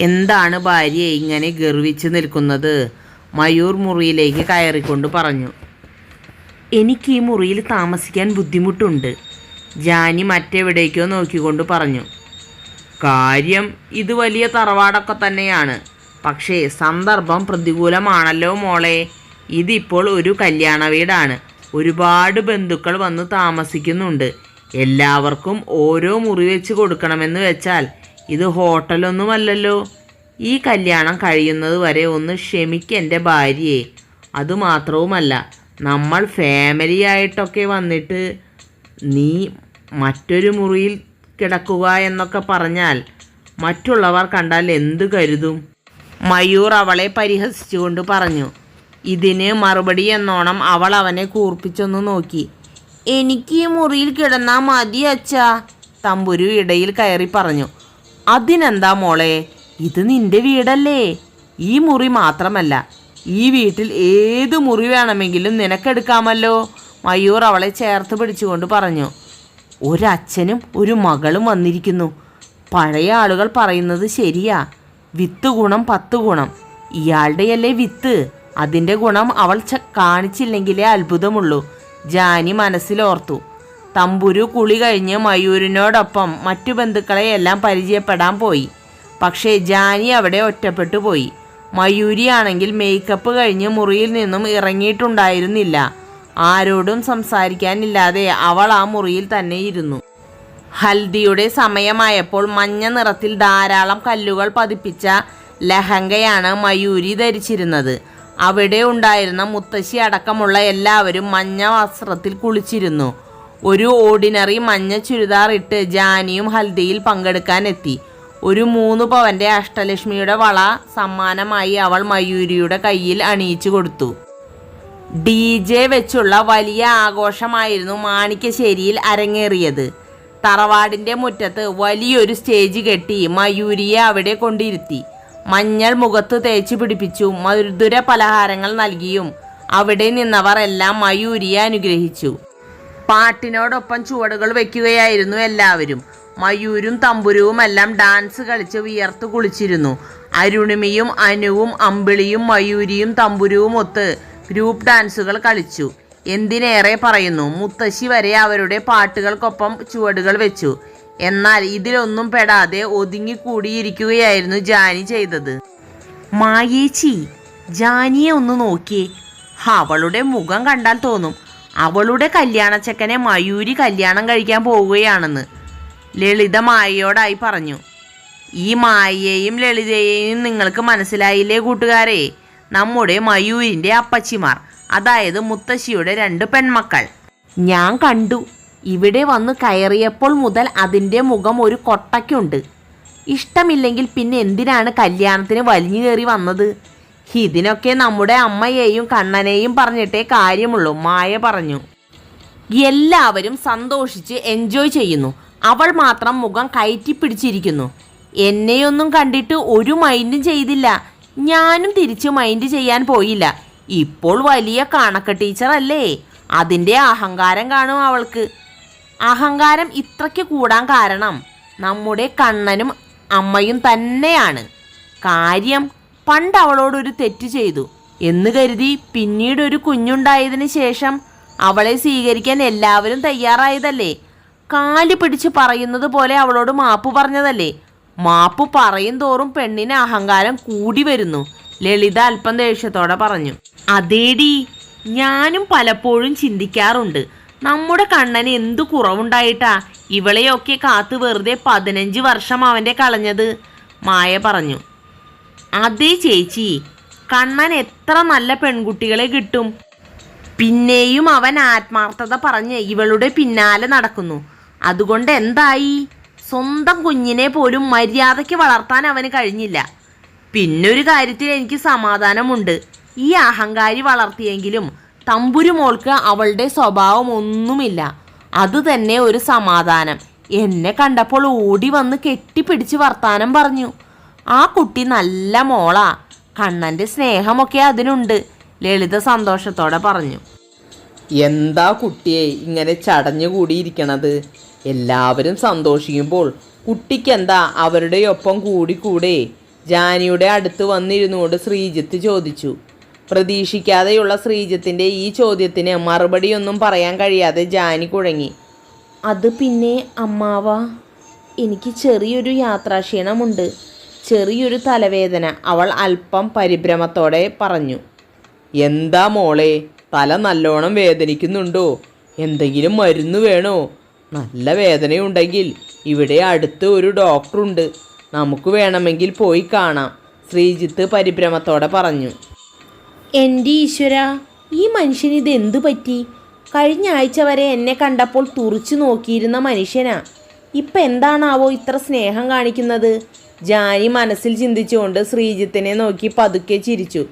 എന്താണ് ഭാര്യയെ ഇങ്ങനെ ഗർവിച്ച് നിൽക്കുന്നത്? മയൂർ മുറിയിലേക്ക് കയറിക്കൊണ്ട് പറഞ്ഞു. എനിക്ക് ഈ മുറിയിൽ താമസിക്കാൻ ബുദ്ധിമുട്ടുണ്ട്. ജാനി മറ്റെവിടേക്കോ നോക്കിക്കൊണ്ട് പറഞ്ഞു. കാര്യം ഇത് വലിയ തറവാടൊക്കെ തന്നെയാണ്. പക്ഷേ സന്ദർഭം പ്രതികൂലമാണല്ലോ മോളെ. ഇതിപ്പോൾ ഒരു കല്യാണ വീടാണ്. ഒരുപാട് ബന്ധുക്കൾ വന്ന് താമസിക്കുന്നുണ്ട്. എല്ലാവർക്കും ഓരോ മുറി വെച്ച് കൊടുക്കണമെന്ന് വെച്ചാൽ ഇത് ഹോട്ടലൊന്നുമല്ലല്ലോ. ഈ കല്യാണം കഴിയുന്നത് വരെ ഒന്ന് ക്ഷമിക്കെന്റെ ഭാര്യയെ. അതുമാത്രവുമല്ല നമ്മൾ ഫാമിലി ആയിട്ടൊക്കെ വന്നിട്ട് നീ മറ്റൊരു മുറിയിൽ കിടക്കുക എന്നൊക്കെ പറഞ്ഞാൽ മറ്റുള്ളവർ കണ്ടാൽ എന്ത് കരുതും? മയൂർ അവളെ പരിഹസിച്ചുകൊണ്ട് പറഞ്ഞു ഇതിന് മറുപടി എന്നോണം അവൾ അവനെ കൂർപ്പിച്ചൊന്ന് നോക്കി. എനിക്ക് ഈ മുറിയിൽ കിടന്നാൽ മതി അച്ഛാ തമ്പുരു ഇടയിൽ കയറി പറഞ്ഞു. അതിനെന്താ മോളെ? ഇത് നിന്റെ വീടല്ലേ? ഈ മുറി മാത്രമല്ല ഈ വീട്ടിൽ ഏത് മുറി വേണമെങ്കിലും നിനക്കെടുക്കാമല്ലോ മയൂർ അവളെ ചേർത്ത് പിടിച്ചുകൊണ്ട് പറഞ്ഞു. ഒരച്ഛനും ഒരു മകളും വന്നിരിക്കുന്നു. പഴയ ആളുകൾ പറയുന്നത് ശരിയാ വിത്ത് ഗുണം പത്ത് ഗുണം. ഇയാളുടെയല്ലേ വിത്ത്? അതിന്റെ ഗുണം അവൾ കാണിച്ചില്ലെങ്കിലേ അത്ഭുതമുള്ളൂ. ജാനി മനസ്സിലോർത്തു. തമ്പുരു കുളി കഴിഞ്ഞ് മയൂരിനോടൊപ്പം മറ്റു ബന്ധുക്കളെയെല്ലാം പരിചയപ്പെടാൻ പോയി. പക്ഷേ ജാനി അവിടെ ഒറ്റപ്പെട്ടു പോയി. മയൂരിയാണെങ്കിൽ മേക്കപ്പ് കഴിഞ്ഞ് മുറിയിൽ നിന്നും ഇറങ്ങിയിട്ടുണ്ടായിരുന്നില്ല. ആരോടും സംസാരിക്കാനില്ലാതെ അവൾ ആ മുറിയിൽ തന്നെ ഇരുന്നു. ഹൽദിയുടെ സമയമായപ്പോൾ മഞ്ഞ നിറത്തിൽ ധാരാളം കല്ലുകൾ പതിപ്പിച്ച ലഹങ്കയാണ് മയൂരി ധരിച്ചിരുന്നത്. അവിടെ ഉണ്ടായിരുന്ന മുത്തശ്ശി അടക്കമുള്ള എല്ലാവരും മഞ്ഞ വസ്ത്രത്തിൽ കുളിച്ചിരുന്നു. ഒരു ഓർഡിനറി മഞ്ഞ ചുരിദാർ ഇട്ട് ജാനിയും ഹൽദിയിൽ പങ്കെടുക്കാൻ എത്തി ഒരു മൂന്ന് പവന്റെ അഷ്ടലക്ഷ്മിയുടെ വള സമ്മാനമായി അവൾ മയൂരിയുടെ കയ്യിൽ അണിയിച്ചു കൊടുത്തു. ഡി ജെ വെച്ചുള്ള വലിയ ആഘോഷമായിരുന്നു മാണിക്കശ്ശേരിയിൽ അരങ്ങേറിയത്. തറവാടിന്റെ മുറ്റത്ത് വലിയൊരു സ്റ്റേജ് കെട്ടി മയൂരിയെ അവിടെ കൊണ്ടിരുത്തി. മഞ്ഞൾ മുഖത്ത് തേച്ചു പിടിപ്പിച്ചു മധുര പലഹാരങ്ങൾ നൽകിയും അവിടെ നിന്നവർ എല്ലാം മയൂരിയെ അനുഗ്രഹിച്ചു. പാട്ടിനോടൊപ്പം ചുവടുകൾ വെക്കുകയായിരുന്നു എല്ലാവരും. മയൂരും തമ്പുരുവും എല്ലാം ഡാൻസ് കളിച്ച് വിയർത്ത് കുളിച്ചിരുന്നു. അരുണിമയും അനുവും അമ്പിളിയും മയൂരിയും തമ്പുരുവും ഒത്ത് ഗ്രൂപ്പ് ഡാൻസുകൾ കളിച്ചു. എന്തിനേറെ പറയുന്നു മുത്തശ്ശി വരെ അവരുടെ പാട്ടുകൾക്കൊപ്പം ചുവടുകൾ വെച്ചു. എന്നാൽ ഇതിലൊന്നും പെടാതെ ഒതുങ്ങിക്കൂടിയിരിക്കുകയായിരുന്നു ജാനി ചെയ്തത്. മായേച്ചി ജാനിയെ ഒന്ന് നോക്കിയേ. അവളുടെ മുഖം കണ്ടാൽ തോന്നും. അവളുടെ കല്യാണച്ചക്കനെ മയൂരി കല്യാണം കഴിക്കാൻ പോവുകയാണെന്ന് ലളിത മായയോടായി പറഞ്ഞു. ഈ മായയെയും ലളിതയെയും നിങ്ങൾക്ക് മനസ്സിലായില്ലേ കൂട്ടുകാരെ? നമ്മുടെ മയൂരിന്റെ അപ്പച്ചിമാർ അതായത് മുത്തശ്ശിയുടെ രണ്ട് പെൺമക്കൾ. ഞാൻ കണ്ടു. ഇവിടെ വന്ന് കയറിയപ്പോൾ മുതൽ അതിന്റെ മുഖം ഒരു കൊട്ടയ്ക്കുണ്ട്. ഇഷ്ടമില്ലെങ്കിൽ പിന്നെ എന്തിനാണ് കല്യാണത്തിന് വലിഞ്ഞു കയറി വന്നത്? ഇതിനൊക്കെ നമ്മുടെ അമ്മയെയും കണ്ണനെയും പറഞ്ഞിട്ടേ കാര്യമുള്ളൂ. മായ പറഞ്ഞു. എല്ലാവരും സന്തോഷിച്ച് എൻജോയ് ചെയ്യുന്നു. അവൾ മാത്രം മുഖം കയറ്റിപ്പിടിച്ചിരിക്കുന്നു. എന്നെയൊന്നും കണ്ടിട്ട് ഒരു മൈൻഡും ചെയ്തില്ല. ഞാനും തിരിച്ച് മൈൻഡ് ചെയ്യാൻ പോയില്ല. ഇപ്പോൾ വലിയ കണക്ക് ടീച്ചറല്ലേ അതിന്റെ അഹങ്കാരം കാണും അവൾക്ക്. അഹങ്കാരം ഇത്രയ്ക്ക് കൂടാൻ കാരണം നമ്മുടെ കണ്ണനും അമ്മയും തന്നെയാണ്. കാര്യം പണ്ട് അവളോടൊരു തെറ്റ് ചെയ്തു. എന്ന് കരുതി പിന്നീട് ഒരു കുഞ്ഞുണ്ടായതിന് ശേഷം അവളെ സ്വീകരിക്കാൻ എല്ലാവരും തയ്യാറായതല്ലേ? കാൽ പിടിച്ച് പറയുന്നത് പോലെ അവളോട് മാപ്പ് പറഞ്ഞതല്ലേ? മാപ്പ് പറയും തോറും പെണ്ണിന് അഹങ്കാരം കൂടി വരുന്നു. ലളിത അല്പം ദേഷ്യത്തോടെ പറഞ്ഞു. അതേടി ഞാനും പലപ്പോഴും ചിന്തിക്കാറുണ്ട്. നമ്മുടെ കണ്ണന് എന്തു കുറവുണ്ടായിട്ടാ ഇവളെയൊക്കെ കാത്തു വെറുതെ പതിനഞ്ച് വർഷം അവന്റെ കളഞ്ഞത്? മായ പറഞ്ഞു. അതേ ചേച്ചി കണ്ണൻ എത്ര നല്ല പെൺകുട്ടികളെ കിട്ടും. പിന്നെയും അവൻ ആത്മാർത്ഥത പറഞ്ഞ് ഇവളുടെ പിന്നാലെ നടക്കുന്നു. അതുകൊണ്ട് എന്തായി? സ്വന്തം കുഞ്ഞിനെ പോലും മര്യാദയ്ക്ക് വളർത്താൻ അവന് കഴിഞ്ഞില്ല. പിന്നൊരു കാര്യത്തിൽ എനിക്ക് സമാധാനമുണ്ട്. ഈ അഹങ്കാരി വളർത്തിയെങ്കിലും തമ്പുരു മോൾക്ക് അവളുടെ സ്വഭാവം ഒന്നുമില്ല. അത് തന്നെ ഒരു സമാധാനം. എന്നെ കണ്ടപ്പോൾ ഓടി വന്ന് കെട്ടിപ്പിടിച്ച് വർത്താനം പറഞ്ഞു. ആ കുട്ടി നല്ല മോളാ. കണ്ണന്റെ സ്നേഹമൊക്കെ അതിനുണ്ട്. ലളിത സന്തോഷത്തോടെ പറഞ്ഞു. എന്താ കുട്ടിയെ ഇങ്ങനെ ചടഞ്ഞുകൂടിയിരിക്കണത് എല്ലാവരും സന്തോഷിക്കുമ്പോൾ കുട്ടിക്കെന്താ അവരുടെ ഒപ്പം കൂടി കൂടെ ജാനിയുടെ അടുത്ത് വന്നിരുന്നുകൊണ്ട് ശ്രീജിത്ത് ചോദിച്ചു. പ്രതീക്ഷിക്കാതെയുള്ള ശ്രീജിത്തിന്റെ ഈ ചോദ്യത്തിന് മറുപടിയൊന്നും പറയാൻ കഴിയാതെ ജാനി കുഴങ്ങി. അത് പിന്നെ അമ്മാവ എനിക്ക് ചെറിയൊരു യാത്രാക്ഷീണമുണ്ട്. ചെറിയൊരു തലവേദന അവൾ അല്പം പരിഭ്രമത്തോടെ പറഞ്ഞു. എന്താ മോളെ തല നല്ലോണം വേദനിക്കുന്നുണ്ടോ? എന്തെങ്കിലും മരുന്ന് വേണോ? നല്ല വേദനയുണ്ടെങ്കിൽ ഇവിടെ അടുത്ത് ഒരു ഡോക്ടറുണ്ട്. നമുക്ക് വേണമെങ്കിൽ പോയി കാണാം ശ്രീജിത്ത് പരിഭ്രമത്തോടെ പറഞ്ഞു. എന്റെ ഈശ്വര ഈ മനുഷ്യന് ഇത് പറ്റി? കഴിഞ്ഞ ആഴ്ച വരെ എന്നെ കണ്ടപ്പോൾ തുറിച്ചു നോക്കിയിരുന്ന മനുഷ്യനാ. ഇപ്പം എന്താണാവോ ഇത്ര സ്നേഹം കാണിക്കുന്നത്? ജാനി മനസ്സിൽ ചിന്തിച്ചുകൊണ്ട് ശ്രീജിത്തിനെ നോക്കി പതുക്കെ ചിരിച്ചു.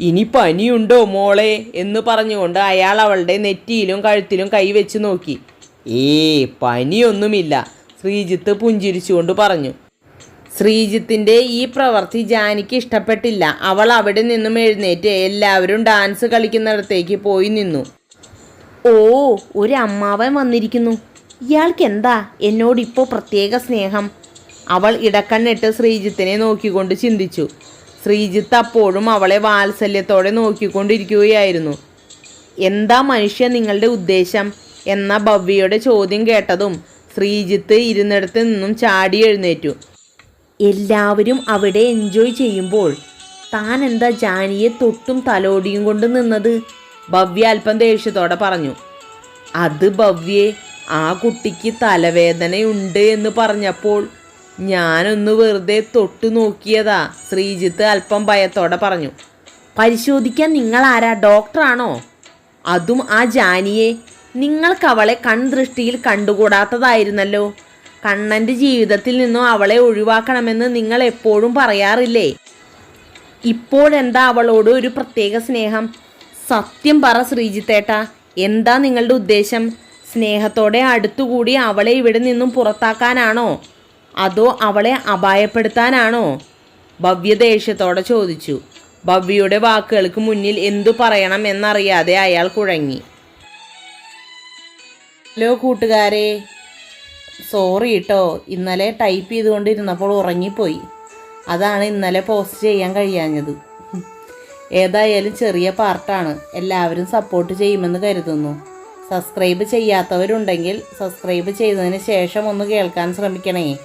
ഇനി പനിയുണ്ടോ മോളെ? എന്ന് പറഞ്ഞുകൊണ്ട് അയാൾ അവളുടെ നെറ്റിയിലും കഴുത്തിലും കൈവച്ച് നോക്കി. ഏ പനിയൊന്നുമില്ല ശ്രീജിത്ത് പുഞ്ചിരിച്ചുകൊണ്ട് പറഞ്ഞു. ശ്രീജിത്തിന്റെ ഈ പ്രവൃത്തി ജാനിക്ക് ഇഷ്ടപ്പെട്ടില്ല. അവൾ അവിടെ നിന്നും എഴുന്നേറ്റ് എല്ലാവരും ഡാൻസ് കളിക്കുന്നിടത്തേക്ക് പോയി നിന്നു. ഓ ഒരു അമ്മാവൻ വന്നിരിക്കുന്നു. ഇയാൾക്ക് എന്താ? എന്നോട് പ്രത്യേക സ്നേഹം. അവൾ ഇടക്കണ്ണിട്ട് ശ്രീജിത്തിനെ നോക്കിക്കൊണ്ട് ചിന്തിച്ചു. ശ്രീജിത്ത് അപ്പോഴും അവളെ വാത്സല്യത്തോടെ നോക്കിക്കൊണ്ടിരിക്കുകയായിരുന്നു. എന്താ മനുഷ്യ നിങ്ങളുടെ ഉദ്ദേശം? എന്ന ഭവ്യയുടെ ചോദ്യം കേട്ടതും ശ്രീജിത്ത് ഇരുന്നിടത്ത് നിന്നും ചാടി എഴുന്നേറ്റു. എല്ലാവരും അവിടെ എൻജോയ് ചെയ്യുമ്പോൾ താൻ എന്താ ജാനിയെ തൊട്ടും തലോടിയും കൊണ്ട് നിന്നത്? ഭവ്യ അല്പം ദേഷ്യത്തോടെ പറഞ്ഞു. അത് ഭവ്യേ ആ കുട്ടിക്ക് തലവേദനയുണ്ട് എന്ന് പറഞ്ഞപ്പോൾ ഞാനൊന്ന് വെറുതെ തൊട്ടു നോക്കിയതാ. ശ്രീജിത്ത് അല്പം ഭയത്തോടെ പറഞ്ഞു. പരിശോധിക്കാൻ നിങ്ങൾ ആരാ ഡോക്ടറാണോ? അതും ആ ജാനിയെ. നിങ്ങൾക്ക് അവളെ കൺദൃഷ്ടിയിൽ കണ്ടുകൂടാത്തതായിരുന്നല്ലോ. കണ്ണന്റെ ജീവിതത്തിൽ നിന്നും അവളെ ഒഴിവാക്കണമെന്ന് നിങ്ങൾ എപ്പോഴും പറയാറില്ലേ? ഇപ്പോഴെന്താ അവളോട് ഒരു പ്രത്യേക സ്നേഹം? സത്യം പറ ശ്രീജിത്തേട്ട. എന്താ നിങ്ങളുടെ ഉദ്ദേശം? സ്നേഹത്തോടെ അടുത്തുകൂടി അവളെ ഇവിടെ നിന്നും പുറത്താക്കാനാണോ? അതോ അവളെ അപായപ്പെടുത്താനാണോ? ഭവ്യ ദേഷ്യത്തോടെ ചോദിച്ചു. ഭവ്യയുടെ വാക്കുകൾക്ക് മുന്നിൽ എന്തു പറയണം എന്നറിയാതെ അയാൾ കുഴങ്ങി. ഹലോ കൂട്ടുകാരെ. സോറി കേട്ടോ ഇന്നലെ ടൈപ്പ് ചെയ്തുകൊണ്ടിരുന്നപ്പോൾ ഉറങ്ങിപ്പോയി. അതാണ് ഇന്നലെ പോസ്റ്റ് ചെയ്യാൻ കഴിയാഞ്ഞത്. ഏതായാലും ചെറിയ പാർട്ടാണ് എല്ലാവരും സപ്പോർട്ട് ചെയ്യുമെന്ന് കരുതുന്നു. സബ്സ്ക്രൈബ് ചെയ്യാത്തവരുണ്ടെങ്കിൽ സബ്സ്ക്രൈബ് ചെയ്തതിന് ശേഷം ഒന്ന് കേൾക്കാൻ ശ്രമിക്കണേ.